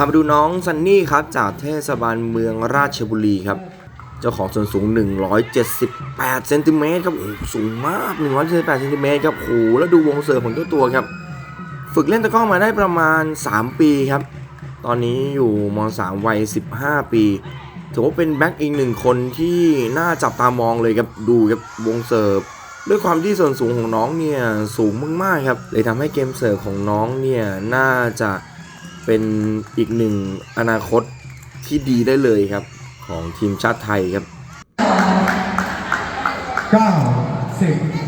าไปดูน้องซันนี่ครับ จากเทศบาลเมืองราชบุรีครับ เจ้าของส่วนสูง 178เซนติเมตรครับโอ้สูงมาก 178เซนติเมตรครับโอ้โหแล้วดูวงเสิร์ฟของเจ้าตัวครับ ฝึกเล่นตะกร้อมาได้ประมาณ 3 ปีครับ ตอนนี้อยู่ม .3 วัย 15 ปีถือว่าเป็นแบ็กอีกหนึ่งคนที่น่าจับตามองเลยครับดูครับวงเสิร์ฟด้วยความที่ส่วนสูงของน้องเนี่ยสูงมากๆครับเลยทำให้เกมเสิร์ฟของน้องเนี่ยน่าจะ เป็นอีกหนึ่งอนาคตที่ดีได้เลยครับ ของทีมชาติไทยครับ9 10